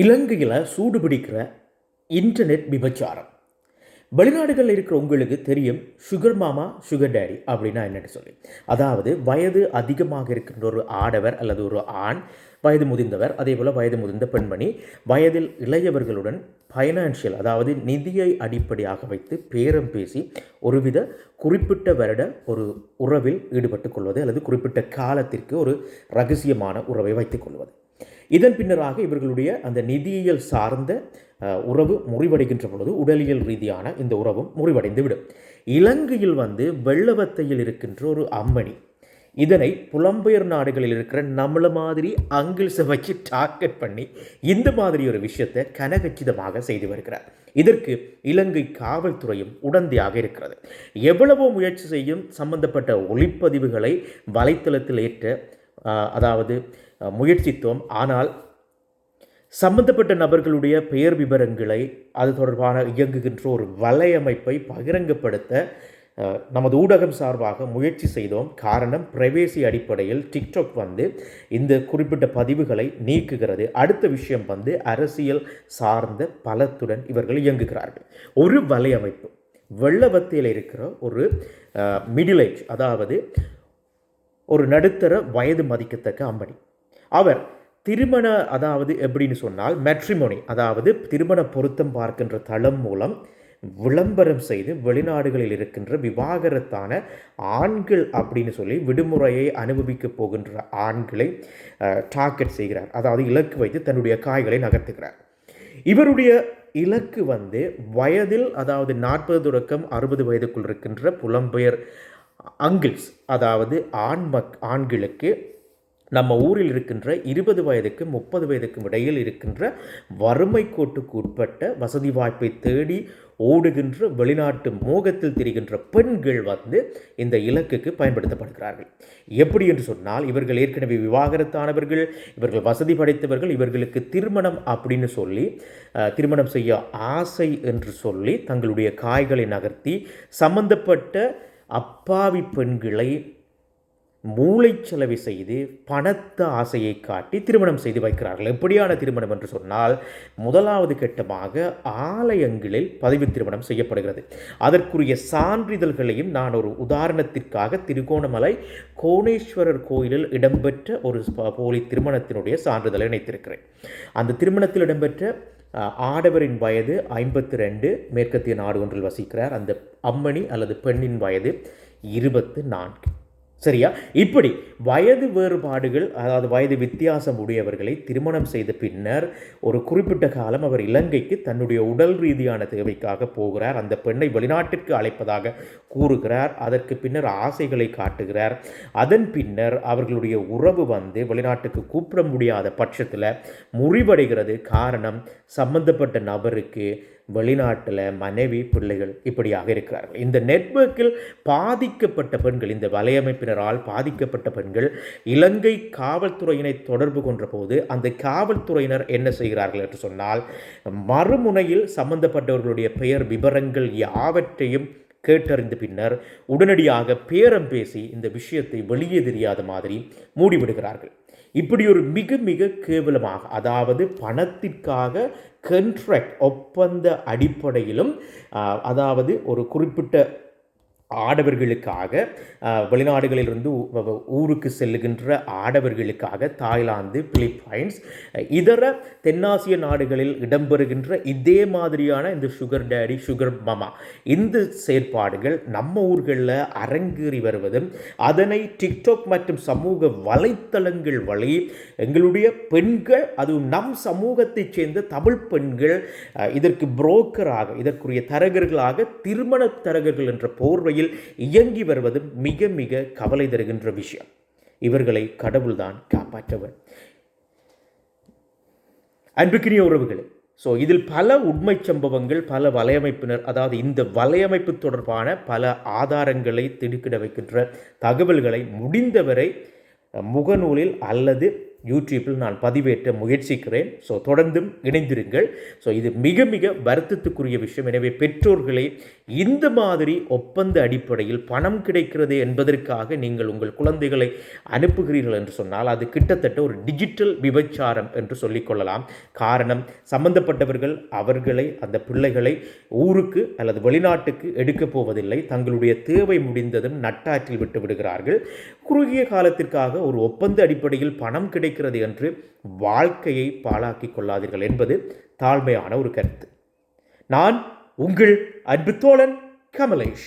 இலங்கையில் சூடு பிடிக்கிற இன்டர்நெட் விபச்சாரம். வெளிநாடுகளில் இருக்கிற உங்களுக்கு தெரியும் சுகர் மாமா சுகர் டேடி அப்படின்னா என்னன்னு சொல்லி. அதாவது வயது அதிகமாக இருக்கின்ற ஒரு ஆடவர் அல்லது ஒரு ஆண் வயது முதிர்ந்தவர் அதே போல் வயது முதிர்ந்த பெண்மணி வயதில் இளையவர்களுடன் ஃபைனான்ஷியல் அதாவது நிதியை அடிப்படையாக வைத்து பேரம் பேசி ஒருவித குறிப்பிட்ட வருட ஒரு உறவில் ஈடுபட்டு கொள்வது அல்லது குறிப்பிட்ட காலத்திற்கு ஒரு ரகசியமான உறவை வைத்துக் கொள்வது. இதன் பின்னராக இவர்களுடைய அந்த நிதியியல் சார்ந்த உறவு முறிவடைகின்ற பொழுது உடலியல் ரீதியான இந்த உறவும் முறிவடைந்து விடும் இலங்கையில் வந்து வெள்ளவத்தையில் இருக்கின்ற ஒரு அம்மணி இதனை புலம்பெயர் நாடுகளில் இருக்கிற நம்மள மாதிரி அங்கிள்ஸை வச்சு டார்கெட் பண்ணி இந்த மாதிரி ஒரு விஷயத்தை கனகச்சிதமாக செய்து வருகிறார். இதற்கு இலங்கை காவல்துறையும் உடந்தையாக இருக்கிறது. எவ்வளவோ முயற்சி செய்யும் சம்பந்தப்பட்ட ஒளிப்பதிவுகளை வலைத்தளத்தில் ஏற்ற அதாவது முயற்சித்தோம். ஆனால் சம்பந்தப்பட்ட நபர்களுடைய பெயர் விவரங்களை அது தொடர்பான இயங்குகின்ற ஒரு வலையமைப்பை பகிரங்கப்படுத்த நமது ஊடகம் சார்பாக முயற்சி செய்தோம். காரணம் பிரைவேசி அடிப்படையில் டிக்டாக் வந்து இந்த குறிப்பிட்ட பதிவுகளை நீக்குகிறது. அடுத்த விஷயம் வந்து அரசியல் சார்ந்த பலத்துடன் இவர்கள் இயங்குகிறார்கள். ஒரு வலையமைப்பு. வெள்ளவத்தியில் இருக்கிற ஒரு மிடில் ஏஜ் அதாவது ஒரு நடுத்தர வயது மதிக்கத்தக்க அம்பணி. அவர் திருமண அதாவது எப்படின்னு சொன்னால் மேட்ரிமோனி அதாவது திருமண பொருத்தம் பார்க்கின்ற தளம் மூலம் விளம்பரம் செய்து வெளிநாடுகளில் இருக்கின்ற விவாகரத்தான ஆண்கள் அப்படின்னு சொல்லி விடுமுறையை அனுபவிக்க போகின்ற ஆண்களை டார்கெட் செய்கிறார். அதாவது இலக்கு வைத்து தன்னுடைய காய்களை நகர்த்துகிறார். இவருடைய இலக்கு வந்து வயதில் அதாவது நாற்பது தொடக்கம் அறுபது வயதுக்குள் இருக்கின்ற புலம்பெயர் அங்கிள்ஸ் அதாவது ஆண் மக் ஆண்களுக்கு நம்ம ஊரில் இருக்கின்ற இருபது வயதுக்கு முப்பது வயதுக்கும் இடையில் இருக்கின்ற வறுமை கோட்டுக்கு உட்பட்ட வசதி வாய்ப்பை தேடி ஓடுகின்ற வெளிநாட்டு மோகத்தில் திரிகின்ற பெண்கள் வந்து இந்த இலக்குக்கு பயன்படுத்தப்படுகிறார்கள். எப்படி என்று சொன்னால் இவர்கள் ஏற்கனவே விவாகரத்தானவர்கள் இவர்கள் வசதி படைத்தவர்கள் இவர்களுக்கு திருமணம் அப்படின்னு சொல்லி திருமணம் செய்ய ஆசை என்று சொல்லி தங்களுடைய காய்களை நகர்த்தி சம்பந்தப்பட்ட அப்பாவி பெண்களை மூளைச்சலவை செய்து பணத்த ஆசையை காட்டி திருமணம் செய்து வைக்கிறார்கள். எப்படியான திருமணம் என்று சொன்னால் முதலாவது கட்டமாக ஆலயங்களில் பதிவு திருமணம் செய்யப்படுகிறது. அதற்குரிய சான்றிதழ்களையும் நான் ஒரு உதாரணத்திற்காக திருகோணமலை கோணேஸ்வரர் கோயிலில் இடம்பெற்ற ஒரு போலி திருமணத்தினுடைய சான்றிதழை இணைத்திருக்கிறேன். அந்த திருமணத்தில் இடம்பெற்ற ஆடவரின் வயது ஐம்பத்தி ரெண்டு மேற்கத்திய நாடு ஒன்றில் வசிக்கிறார். அந்த அம்மணி அல்லது பெண்ணின் வயது இருபத்து நான்கு. சரியா? இப்படி வயது வேறுபாடுகள் அதாவது வயது வித்தியாசம் உடையவர்களை திருமணம் செய்த பின்னர் ஒரு குறிப்பிட்ட காலம் அவர் இலங்கைக்கு தன்னுடைய உடல் ரீதியான தேவைக்காக போகிறார். அந்த பெண்ணை வெளிநாட்டிற்கு அழைப்பதாக கூறுகிறார். அதற்கு பின்னர் ஆசைகளை காட்டுகிறார். அதன் பின்னர் அவர்களுடைய உறவு வந்து வெளிநாட்டுக்கு கூப்பிட முடியாத பட்சத்தில் முறிவடைகிறது. காரணம் சம்பந்தப்பட்ட நபருக்கு வெளிநாட்டில் மனைவி பிள்ளைகள் இப்படியாக இருக்கிறார்கள். இந்த நெட்வொர்க்கில் பாதிக்கப்பட்ட பெண்கள் இந்த வலையமைப்பினரால் பாதிக்கப்பட்ட பெண்கள் இலங்கை காவல்துறையினை தொடர்பு கொன்ற போது அந்த காவல்துறையினர் என்ன செய்கிறார்கள் என்று சொன்னால் மறுமுனையில் சம்பந்தப்பட்டவர்களுடைய பெயர் விவரங்கள் யாவற்றையும் கேட்டறிந்த பின்னர் உடனடியாக பேரம் பேசி இந்த விஷயத்தை வெளியே தெரியாத மாதிரி மூடிவிடுகிறார்கள். இப்படி ஒரு மிக மிக கேவலமாக அதாவது பணத்திற்காக கண்ட்ராக்ட் ஒப்பந்த அடிப்படையிலும் அதாவது ஒரு குறிப்பிட்ட ஆடவர்களுக்காக வெளிநாடுகளிலிருந்து ஊருக்கு செல்லுகின்ற ஆடவர்களுக்காக தாய்லாந்து பிலிப்பைன்ஸ் இதர தென்னாசிய நாடுகளில் இடம்பெறுகின்ற இதே மாதிரியான இந்த சுகர் டேடி சுகர் மாமா இந்த செயற்பாடுகள் நம்ம ஊர்களில் அரங்கேறி வருவதும் அதனை டிக்டாக் மற்றும் சமூக வலைத்தளங்கள் வழி எங்களுடைய பெண்கள் அதுவும் நம் சமூகத்தைச் சேர்ந்த தமிழ் பெண்கள் இதற்கு புரோக்கராக இதற்குரிய தரகர்களாக திருமண தரகர்கள் என்ற போர்வை முறையில் இயங்கி வருவது மிக மிக கவலை தருகின்ற விஷயம். இவர்களை கடவுள்தான் காப்பாற்றவர். அன்புக்கினிய உறவுகளே ஸோ இதில் பல உண்மை சம்பவங்கள் பல வலையமைப்பினர் அதாவது இந்த வலையமைப்பு தொடர்பான பல ஆதாரங்களை திடுக்கிட வைக்கின்ற தகவல்களை முடிந்தவரை முகநூலில் அல்லது யூடியூப்பில் நான் பதிவேற்ற முயற்சிக்கிறேன். ஸோ தொடர்ந்தும் இணைந்திருங்கள். ஸோ இது மிக மிக வருத்தத்துக்குரிய விஷயம். எனவே பெற்றோர்களே இந்த மாதிரி ஒப்பந்த அடிப்படையில் பணம் கிடைக்கிறது என்பதற்காக நீங்கள் உங்கள் குழந்தைகளை அனுப்புகிறீர்கள் என்று சொன்னால் அது கிட்டத்தட்ட ஒரு டிஜிட்டல் விபச்சாரம் என்று சொல்லிக்கொள்ளலாம் காரணம் சம்பந்தப்பட்டவர்கள் அவர்களை அந்த பிள்ளைகளை ஊருக்கு அல்லது வெளிநாட்டுக்கு எடுக்கப் போவதில்லை. தங்களுடைய தேவை முடிந்ததும் நட்டாற்றில் விட்டு விடுகிறார்கள். குறுகிய காலத்திற்காக ஒரு ஒப்பந்த அடிப்படையில் பணம் இருக்கிறது என்று வாழ்க்கையை பாழாக்கிக் கொள்ளாதீர்கள் என்பது தாழ்மையான ஒரு கருத்து. நான் உங்கள் அன்பு தோழன் கமலேஷ்.